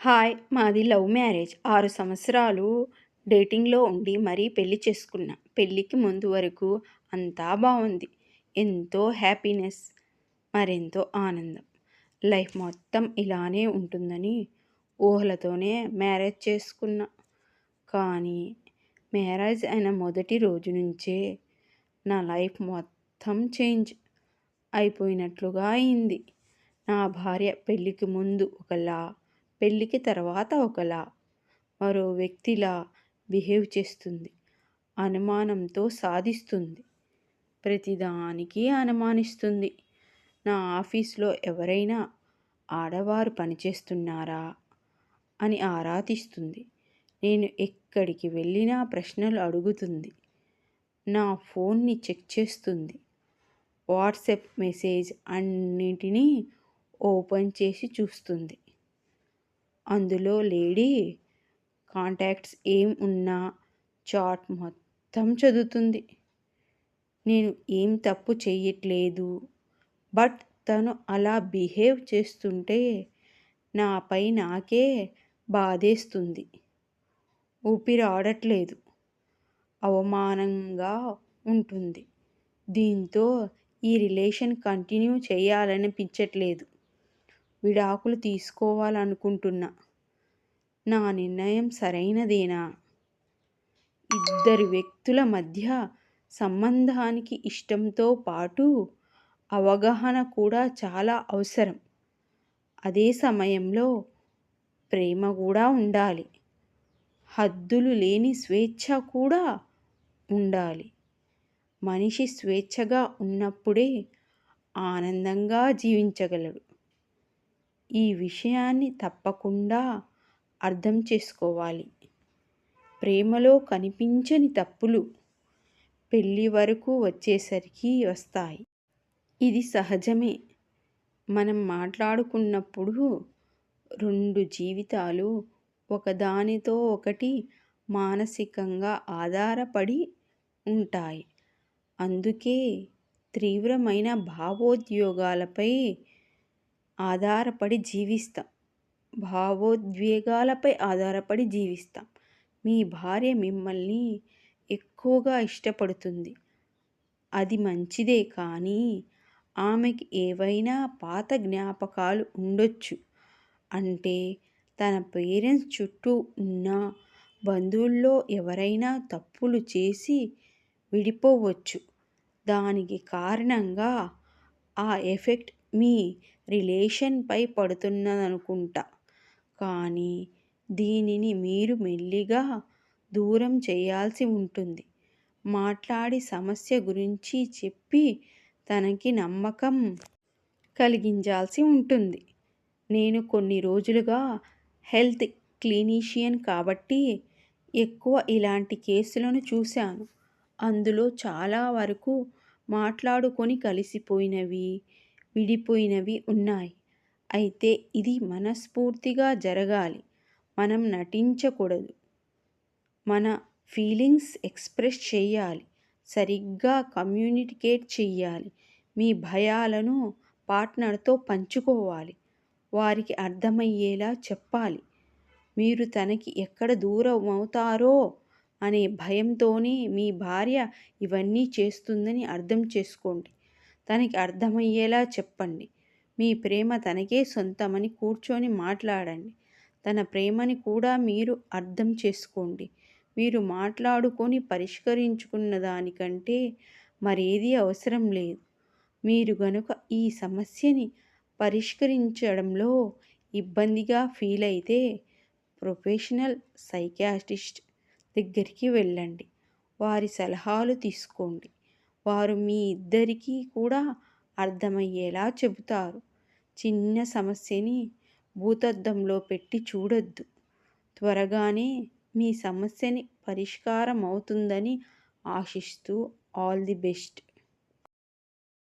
Hi మాది love marriage. ఆరు సంవత్సరాలు డేటింగ్లో ఉండి మరీ పెళ్ళి చేసుకున్నా. పెళ్ళికి ముందు వరకు అంతా బాగుంది ఎంతో హ్యాపీనెస్ మరెంతో ఆనందం. లైఫ్ మొత్తం ఇలానే ఉంటుందని ఊహలతోనే మ్యారేజ్ చేసుకున్నా. కానీ మ్యారేజ్ అయిన మొదటి రోజు నుంచే నా లైఫ్ మొత్తం చేంజ్ అయిపోయినట్లుగా అయింది. నా భార్య పెళ్ళికి ముందు ఒకలా పెళ్ళికి తర్వాత ఒకలా మరో వ్యక్తిలా బిహేవ్ చేస్తుంది. అనుమానంతో సాధిస్తుంది. ప్రతిదానికి అనుమానిస్తుంది. నా ఆఫీస్లో ఎవరైనా ఆడవారు పనిచేస్తున్నారా అని ఆరా తీస్తుంది నేను ఎక్కడికి వెళ్ళినా ప్రశ్నలు అడుగుతుంది. నా ఫోన్ని చెక్ చేస్తుంది. వాట్సాప్ మెసేజ్ అన్నిటినీ ఓపెన్ చేసి చూస్తుంది. అందులో లేడీ కాంటాక్ట్స్ ఏం ఉన్నా చాట్ మొత్తం చదువుతుంది. నేను ఏం తప్పు చేయట్లేదు బట్ తను అలా బిహేవ్ చేస్తుంటే నాపై నాకే బాధేస్తుంది. ఊపిరి ఆడట్లేదు అవమానంగా ఉంటుంది. దీంతో ఈ రిలేషన్ కంటిన్యూ చేయాలనిపించట్లేదు. విడాకులు తీసుకోవాలనుకుంటున్నా. నా నిర్ణయం సరైనదేనా? ఇద్దరు వ్యక్తుల మధ్య సంబంధానికి ఇష్టంతో పాటు అవగాహన కూడా చాలా అవసరం. అదే సమయంలో ప్రేమ కూడా ఉండాలి. హద్దులు లేని స్వేచ్ఛ కూడా ఉండాలి. మనిషి స్వేచ్ఛగా ఉన్నప్పుడే ఆనందంగా జీవించగలడు. ఈ విషయాన్ని తప్పకుండా అర్థం చేసుకోవాలి. ప్రేమలో కనిపించని తప్పులు పెళ్ళి వరకు వచ్చేసరికి వస్తాయి. ఇది సహజమే. మనం మాట్లాడుకున్నప్పుడు రెండు జీవితాలు ఒకదానితో ఒకటి మానసికంగా ఆధారపడి ఉంటాయి. అందుకే తీవ్రమైన భావోద్యోగాలపై ఆధారపడి జీవిస్తాం. భావోద్వేగాలపై ఆధారపడి జీవిస్తాం. మీ భార్య మిమ్మల్ని ఎక్కువగా ఇష్టపడుతుంది. అది మంచిదే కానీ ఆమెకి ఏవైనా పాత జ్ఞాపకాలు ఉండొచ్చు. అంటే తన పేరెంట్స్ చుట్టూ ఉన్న బంధువుల్లో ఎవరైనా తప్పులు చేసి విడిపోవచ్చు. దానికి కారణంగా ఆ ఎఫెక్ట్ మీ రిలేషన్పై పడుతున్నదనుకుంటా. కానీ దీనిని మీరు మెల్లిగా దూరం చేయాల్సి ఉంటుంది. మాట్లాడి సమస్య గురించి చెప్పి తనకి నమ్మకం కలిగించాల్సి ఉంటుంది. నేను కొన్ని రోజులుగా హెల్త్ క్లినీషియన్ కాబట్టి ఎక్కువ ఇలాంటి కేసులను చూశాను. అందులో చాలా వరకు మాట్లాడుకొని కలిసిపోయినవి విడిపోయినవి ఉన్నాయి. అయితే ఇది మనస్ఫూర్తిగా జరగాలి. మనం నటించకూడదు. మన ఫీలింగ్స్ ఎక్స్ప్రెస్ చేయాలి. సరిగ్గా కమ్యూనికేట్ చేయాలి మీ భయాలను పార్ట్నర్తో పంచుకోవాలి. వారికి అర్థమయ్యేలా చెప్పాలి. మీరు తనకి ఎక్కడ దూరం అవుతారో అనే భయంతోనే మీ భార్య ఇవన్నీ చేస్తుందని అర్థం చేసుకోండి. తనకి అర్థమయ్యేలా చెప్పండి. మీ ప్రేమ తనకే సొంతమని కూర్చొని మాట్లాడండి. తన ప్రేమని కూడా మీరు అర్థం చేసుకోండి. మీరు మాట్లాడుకొని పరిష్కరించుకున్న దానికంటే మరేది అవసరం లేదు. మీరు గనుక ఈ సమస్యని పరిష్కరించడంలో ఇబ్బందిగా ఫీల్ అయితే ప్రొఫెషనల్ సైకాటిస్ట్ దగ్గరికి వెళ్ళండి. వారి సలహాలు తీసుకోండి. వారు మీ ఇద్దరికీ కూడా అర్థమయ్యేలా చెబుతారు. చిన్న సమస్యని భూతద్దంలో పెట్టి చూడొద్దు. త్వరగానే మీ సమస్యని పరిష్కారం అవుతుందని ఆశిస్తూ ఆల్ ది బెస్ట్.